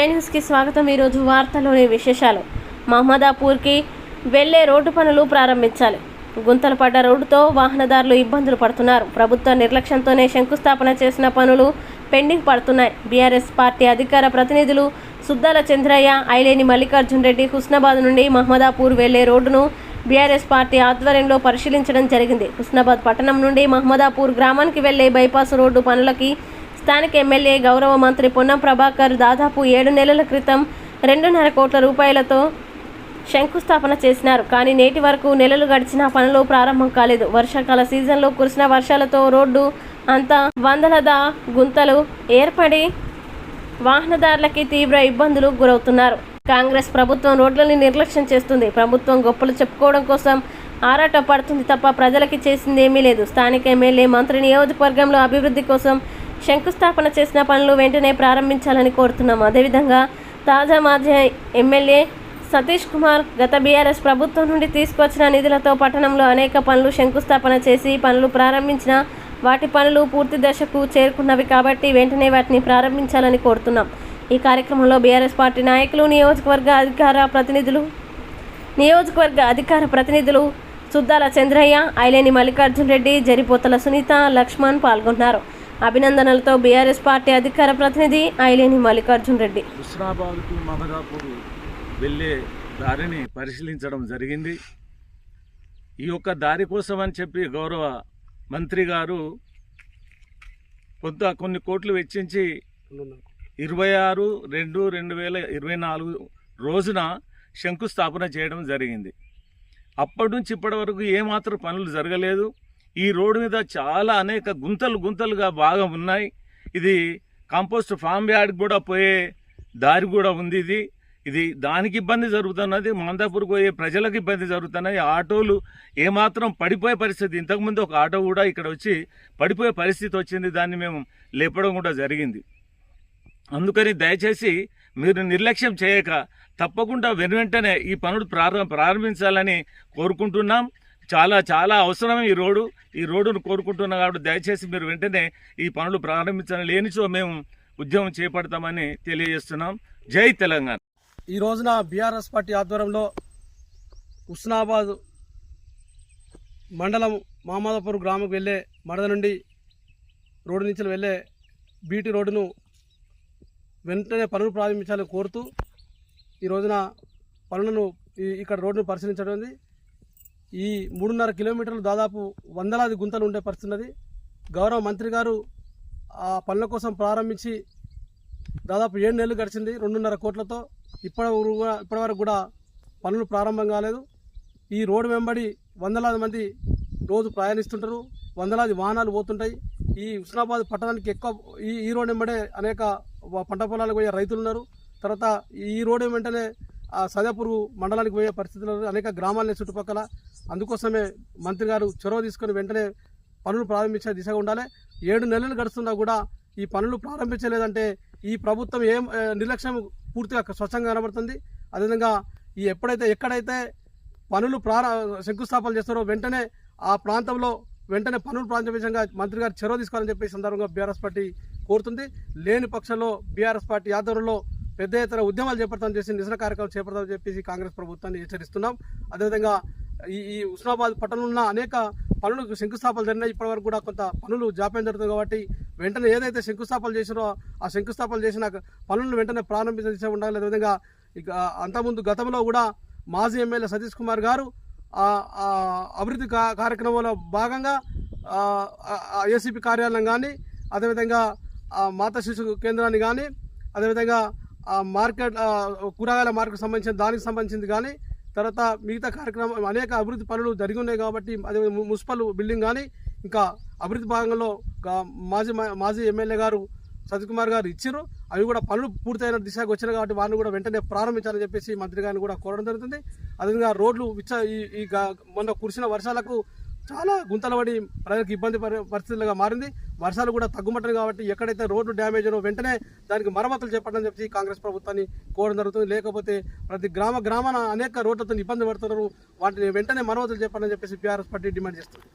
జే న్యూస్కి స్వాగతం. ఈరోజు వార్తల్లోని విశేషాలు. మహమ్మదాపూర్కి వెళ్ళే రోడ్డు పనులు ప్రారంభించాలి. గుంతలు పడ్డ రోడ్డుతో వాహనదారులు ఇబ్బందులు పడుతున్నారు. ప్రభుత్వ నిర్లక్ష్యంతోనే శంకుస్థాపన చేసిన పనులు పెండింగ్ పడుతున్నాయి. బీఆర్ఎస్ పార్టీ అధికార ప్రతినిధులు సుద్దాల చంద్రయ్య ఐలేని మల్లికార్జున్ రెడ్డి హుస్నాబాద్ నుండి మహమ్మదాపూర్ వెళ్ళే రోడ్డును బీఆర్ఎస్ పార్టీ ఆధ్వర్యంలో పరిశీలించడం జరిగింది. హుస్నాబాద్ పట్టణం నుండి మహమ్మదాపూర్ గ్రామానికి వెళ్ళే బైపాస్ రోడ్డు పనులకి స్థానిక ఎమ్మెల్యే గౌరవ మంత్రి పొన్నం ప్రభాకర్ దాదాపు ఏడు నెలల క్రితం రెండున్నర కోట్ల రూపాయలతో శంకుస్థాపన చేసినారు. కానీ నేటి వరకు నెలలు గడిచిన పనులు ప్రారంభం కాలేదు. వర్షాకాల సీజన్లో కురిసిన వర్షాలతో రోడ్డు అంతా వందలదా గుంతలు ఏర్పడి వాహనదారులకి తీవ్ర ఇబ్బందులు గురవుతున్నారు. కాంగ్రెస్ ప్రభుత్వం రోడ్లని నిర్లక్ష్యం చేస్తుంది. ప్రభుత్వం గొప్పలు చెప్పుకోవడం కోసం ఆరాట పడుతుంది తప్ప ప్రజలకి చేసింది ఏమీ లేదు. స్థానిక ఎమ్మెల్యే మంత్రి నియోజకవర్గంలో అభివృద్ధి కోసం శంకుస్థాపన చేసిన పనులు వెంటనే ప్రారంభించాలని కోరుతున్నాం అదేవిధంగా తాజా మాజీ ఎమ్మెల్యే సతీష్ కుమార్ గత బీఆర్ఎస్ ప్రభుత్వం నుండి తీసుకొచ్చిన నిధులతో పట్టణంలో అనేక పనులు శంకుస్థాపన చేసి పనులు ప్రారంభించిన వాటి పనులు పూర్తి దశకు చేరుకున్నవి కాబట్టి వెంటనే వాటిని ప్రారంభించాలని కోరుతున్నాం. ఈ కార్యక్రమంలో బీఆర్ఎస్ పార్టీ నాయకులు నియోజకవర్గ అధికార ప్రతినిధులు నియోజకవర్గ అధికార ప్రతినిధులు సుద్దాల చంద్రయ్య ఐలేని మల్లికార్జున్ రెడ్డి జరిపోతల సునీత లక్ష్మణ్ పాల్గొన్నారు. అభినందనలతో బీఆర్ఎస్ పార్టీ అధికార ప్రతినిధి ఐలేని మల్లికార్జున్ రెడ్డి. హుస్నాబాద్కు మమదాపూర్ వెళ్ళే దారిని పరిశీలించడం జరిగింది. ఈ యొక్క దారి కోసం అని చెప్పి గౌరవ మంత్రి గారు కొంత కొన్ని కోట్లు వెచ్చించి ఇరవై ఆరు రెండు రెండు వేల ఇరవై నాలుగు రోజున శంకుస్థాపన చేయడం జరిగింది. అప్పటి నుంచి ఇప్పటి వరకు ఏమాత్రం పనులు జరగలేదు. ఈ రోడ్డు మీద చాలా అనేక గుంతలు గుంతలుగా బాగా ఉన్నాయి. ఇది కంపోస్ట్ ఫామ్ యార్డ్ కూడా పోయే దారి కూడా ఉంది ఇది. ఇది దానికి ఇబ్బంది జరుగుతున్నది. మందాపూర్ పోయే ప్రజలకు ఇబ్బంది జరుగుతున్నది. ఆటోలు ఏమాత్రం పడిపోయే పరిస్థితి. ఇంతకుముందు ఒక ఆటో కూడా ఇక్కడ వచ్చి పడిపోయే పరిస్థితి వచ్చింది. దాన్ని మేము లేపడం కూడా జరిగింది. అందుకని దయచేసి మీరు నిర్లక్ష్యం చేయక తప్పకుండా వెను వెంటనే ఈ పనులు ప్రారంభ ప్రారంభించాలని కోరుకుంటున్నాం. చాలా చాలా అవసరమే ఈ రోడ్డు. ఈ రోడ్డును కోరుకుంటున్నా కాబట్టి దయచేసి మీరు వెంటనే ఈ పనులు ప్రారంభించాలని లేనిచో మేము ఉద్యమం చేపడతామని తెలియజేస్తున్నాం. జై తెలంగాణ. ఈ రోజున బీఆర్ఎస్ పార్టీ ఆధ్వర్యంలో హుస్నాబాద్ మండలం మహమ్మదాపూర్ గ్రామంకి వెళ్ళే మడద నుండి రోడ్డు నుంచి వెళ్ళే బీటీ రోడ్డును వెంటనే పనులు ప్రారంభించాలని కోరుతూ ఈ రోజున పనులను ఇక్కడ రోడ్డును పరిశీలించడం ఉంది. ఈ మూడున్నర కిలోమీటర్లు దాదాపు వందలాది గుంతలు ఉండే పరిస్థితున్నది గౌరవ మంత్రి గారు ఆ పనుల కోసం ప్రారంభించి దాదాపు ఏడు నెలలు గడిచింది రెండున్నర కోట్లతో. ఇప్పటి వరకు కూడా ఇప్పటి వరకు కూడా పనులు ప్రారంభం కాలేదు. ఈ రోడ్డు వెంబడి వందలాది మంది రోజు ప్రయాణిస్తుంటారు. వందలాది వాహనాలు పోతుంటాయి. ఈ హుస్నాబాద్ పట్టణానికి ఎక్కువ ఈ ఈ రోడ్డు వెంబడే అనేక పంట పొలాలకు పోయే రైతులు ఉన్నారు. తర్వాత ఈ రోడ్డు వెంటనే సదాపూర్ మండలానికి పోయే పరిస్థితుల్లో అనేక గ్రామాలని చుట్టుపక్కల అందుకోసమే మంత్రి గారు చొరవ తీసుకొని వెంటనే పనులు ప్రారంభించే దిశగా ఉండాలి. ఏడు నెలలు గడుస్తున్నా కూడా ఈ పనులు ప్రారంభించలేదంటే ఈ ప్రభుత్వం ఏం నిర్లక్ష్యం పూర్తిగా స్వచ్ఛంగా కనబడుతుంది. అదేవిధంగా ఈ ఎప్పుడైతే ఎక్కడైతే పనులు ప్రార శంకుస్థాపన చేస్తారో వెంటనే ఆ ప్రాంతంలో వెంటనే పనులు ప్రారంభించగా మంత్రి గారు చొరవ తీసుకోవాలని చెప్పి సందర్భంగా బీఆర్ఎస్ పార్టీ కోరుతుంది. లేని పక్షంలో బీఆర్ఎస్ పార్టీ ఆధ్వర్యంలో పెద్ద ఎత్తున ఉద్యమాలు చేపడతామని చేసి నిరసన కార్యక్రమాలు చేపడతామని చెప్పేసి కాంగ్రెస్ ప్రభుత్వాన్ని హెచ్చరిస్తున్నాం. అదేవిధంగా ఈ ఈ ఉస్మాబాద్ పట్టణంలో ఉన్న అనేక పనులకు శంకుస్థాపనలు జరిగినాయి. ఇప్పటివరకు కూడా కొంత పనులు జాప్యం జరుగుతుంది కాబట్టి వెంటనే ఏదైతే శంకుస్థాపనలు చేసినో ఆ శంకుస్థాపనలు చేసిన పనులను వెంటనే ప్రారంభించే ఉండాలి. అదేవిధంగా ఇక అంతకుముందు గతంలో కూడా మాజీ ఎమ్మెల్యే సతీష్ కుమార్ గారు అభివృద్ధి కా- కార్యక్రమంలో భాగంగా ఏసీపీ కార్యాలయం కానీ అదేవిధంగా మాత మాతా శిశు కేంద్రాన్ని కానీ అదేవిధంగా మార్కెట్ కూరగాయల మార్కెట్ సంబంధించిన దానికి సంబంధించింది కానీ తర్వాత మిగతా కార్యక్రమం అనేక అభివృద్ధి పనులు జరిగి ఉన్నాయి కాబట్టి అదే మున్సిపల్ బిల్డింగ్ కానీ ఇంకా అభివృద్ధి భాగంలో మాజీ మాజీ ఎమ్మెల్యే గారు సతీష్ గారు ఇచ్చారు అవి కూడా పనులు పూర్తయిన దిశగా వచ్చినాయి కాబట్టి వారిని కూడా వెంటనే ప్రారంభించాలని చెప్పేసి మంత్రి గారిని కూడా కోరడం జరుగుతుంది. అదేవిధంగా రోడ్లు విచ్చ ఈ ఈ మొన్న కురిసిన వర్షాలకు చాలా గుంతలు పడి ప్రజలకు ఇబ్బంది పరి- పరిస్థితులుగా మారింది. వర్షాలు కూడా తగ్గుమట్టారు కాబట్టి ఎక్కడైతే రోడ్లు డ్యామేజ్ అయినో వెంటనే దానికి మరమ్మతులు చెప్పడం చెప్పి కాంగ్రెస్ ప్రభుత్వాన్ని కోరడం జరుగుతుంది. లేకపోతే ప్రతి గ్రామ గ్రామాన అనేక రోడ్లతో ఇబ్బంది పడుతున్నారు. వాటిని వెంటనే మరమ్మతులు చెప్పడం చెప్పేసి బీఆర్ఎస్ పార్టీ డిమాండ్ చేస్తుంది.